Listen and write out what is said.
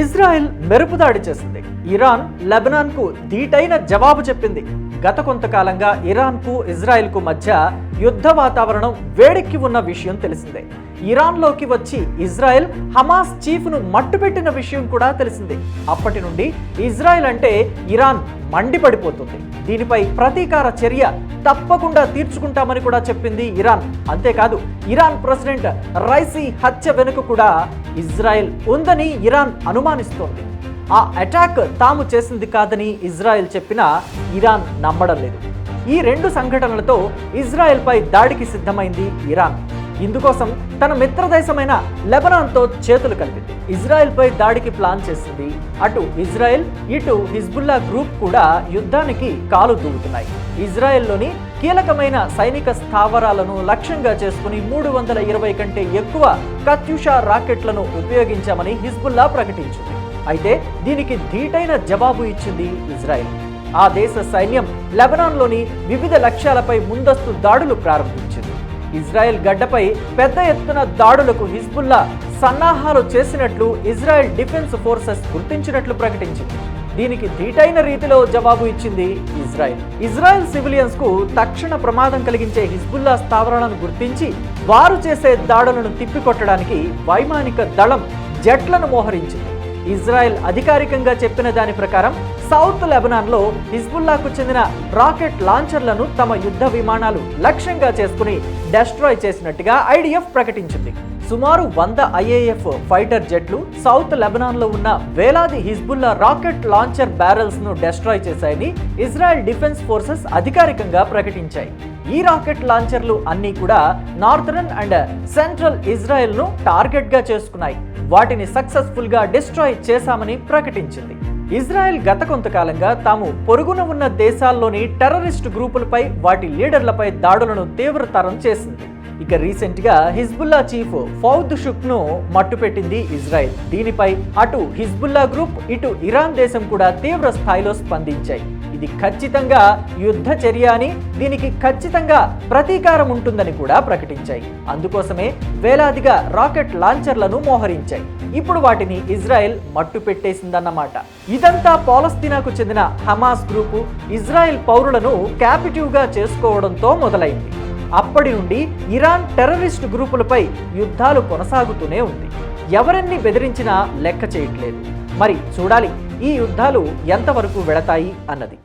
Israel మెరుపుదాడి చేసింది. Iran లెబనాన్కు ధీటైన జవాబు చెప్పింది. గత కొంతకాలంగా ఇరాన్కు ఇజ్రాయెల్కు మధ్య యుద్ధ వాతావరణం వేడెక్కి ఉన్న విషయం తెలిసిందే. ఇరాన్లోకి వచ్చి ఇజ్రాయెల్ హమాస్ చీఫ్ను మట్టుపెట్టిన విషయం కూడా తెలిసిందే. అప్పటి నుండి ఇజ్రాయెల్ అంటే ఇరాన్ మండిపడిపోతుంది. దీనిపై ప్రతీకార చర్య తప్పకుండా తీర్చుకుంటామని కూడా చెప్పింది ఇరాన్. అంతేకాదు ఇరాన్ ప్రెసిడెంట్ రైసీ హత్య వెనుక కూడా ఇజ్రాయెల్ ఉందని ఇరాన్ అనుమానిస్తోంది. ఆ అటాక్ తాము చేసింది కాదని ఇజ్రాయెల్ చెప్పినా ఇరాన్ నమ్మడం లేదు. ఈ రెండు సంఘటనలతో ఇజ్రాయెల్పై దాడికి సిద్ధమైంది ఇరాన్. ఇందుకోసం తన మిత్రదేశమైన లెబనాన్తో చేతులు కలిపింది. ఇజ్రాయెల్పై దాడికి ప్లాన్ చేసింది. అటు ఇజ్రాయెల్ ఇటు హిజ్బుల్లా గ్రూప్ కూడా యుద్ధానికి కాలు దూవుతున్నాయి ఇజ్రాయెల్లోని కీలకమైన సైనిక స్థావరాలను లక్ష్యంగా చేసుకుని మూడు వందల ఇరవై కంటే ఎక్కువ కత్యుషా రాకెట్లను ఉపయోగించామని హిజ్బుల్లా ప్రకటించింది. అయితే దీనికి ధీటైన జవాబు ఇచ్చింది ఇజ్రాయెల్. ఆ దేశ సైన్యం లెబనాన్లోని వివిధ లక్ష్యాలపై ముందస్తు దాడులు ప్రారంభించింది. ఇజ్రాయెల్ గడ్డపై పెద్ద ఎత్తున దాడులకు హిజ్బుల్లా సన్నాహాలు చేసినట్లు ఇజ్రాయెల్ డిఫెన్స్ ఫోర్సెస్ గుర్తించినట్లు ప్రకటించింది. దీనికి ధీటైన రీతిలో జవాబు ఇచ్చింది ఇజ్రాయెల్. ఇజ్రాయెల్ సివిలియన్స్కు తక్షణ ప్రమాదం కలిగించే హిజ్బుల్లా స్థావరాలను గుర్తించి వారు చేసే దాడులను తిప్పికొట్టడానికి వైమానిక దళం జట్లను మోహరించింది. ఇజ్రాయెల్ అధికారికంగా చెప్పిన దాని ప్రకారం సౌత్ లెబనాన్లో హిజ్బుల్లాకు చెందిన రాకెట్ లాంచర్లను తమ యుద్ధ విమానాలు లక్ష్యంగా చేసుకుని డెస్ట్రాయ్ చేసినట్టుగా ఐడిఎఫ్ ప్రకటించింది. సుమారు వంద ఐఏఎఫ్ ఫైటర్ జెట్లు సౌత్ లెబనాన్లో ఉన్న వేలాది హిజ్బుల్లా రాకెట్ లాంచర్ బ్యారెల్స్ను డెస్ట్రాయ్ చేశాయని ఇజ్రాయెల్ డిఫెన్స్ ఫోర్సెస్ అధికారికంగా ప్రకటించాయి. ఈ రాకెట్ లాంచర్లు అన్నీ కూడా నార్థరన్ అండ్ సెంట్రల్ ఇజ్రాయెల్ను టార్గెట్గా చేసుకున్నాయి. వాటిని సక్సెస్ఫుల్గా డిస్ట్రాయ్ చేశామని ప్రకటించింది. ఇజ్రాయెల్ గత కొంతకాలంగా తాము పొరుగున ఉన్న దేశాల్లోని టెర్రరిస్ట్ గ్రూపులపై వాటి లీడర్లపై దాడులను తీవ్రతరం చేసింది. ఇక రీసెంట్గా హిజ్బుల్లా చీఫ్ ఫౌద్ షుక్ను మట్టుపెట్టింది ఇజ్రాయెల్. దీనిపై అటు హిజ్బుల్లా గ్రూప్ ఇటు ఇరాన్ దేశం కూడా తీవ్ర స్థాయిలో స్పందించాయి. ఇది ఖచ్చితంగా యుద్ధ చర్య అని దీనికి ఖచ్చితంగా ప్రతీకారం ఉంటుందని కూడా ప్రకటించాయి. అందుకోసమే వేలాదిగా రాకెట్ లాంచర్లను మోహరించాయి. ఇప్పుడు వాటిని ఇజ్రాయెల్ మట్టు పెట్టేసిందన్నమాట. ఇదంతా పాలస్తీనాకు చెందిన హమాస్ గ్రూపు ఇజ్రాయెల్ పౌరులను క్యాపిటివ్గా చేసుకోవడంతో మొదలైంది. అప్పటి నుండి ఇరాన్ టెర్రరిస్ట్ గ్రూపులపై యుద్ధాలు కొనసాగుతూనే ఉంది. ఎవరన్ని బెదిరించినా లెక్క చేయట్లేదు. మరి చూడాలి ఈ యుద్ధాలు ఎంతవరకు వెళతాయి అన్నది.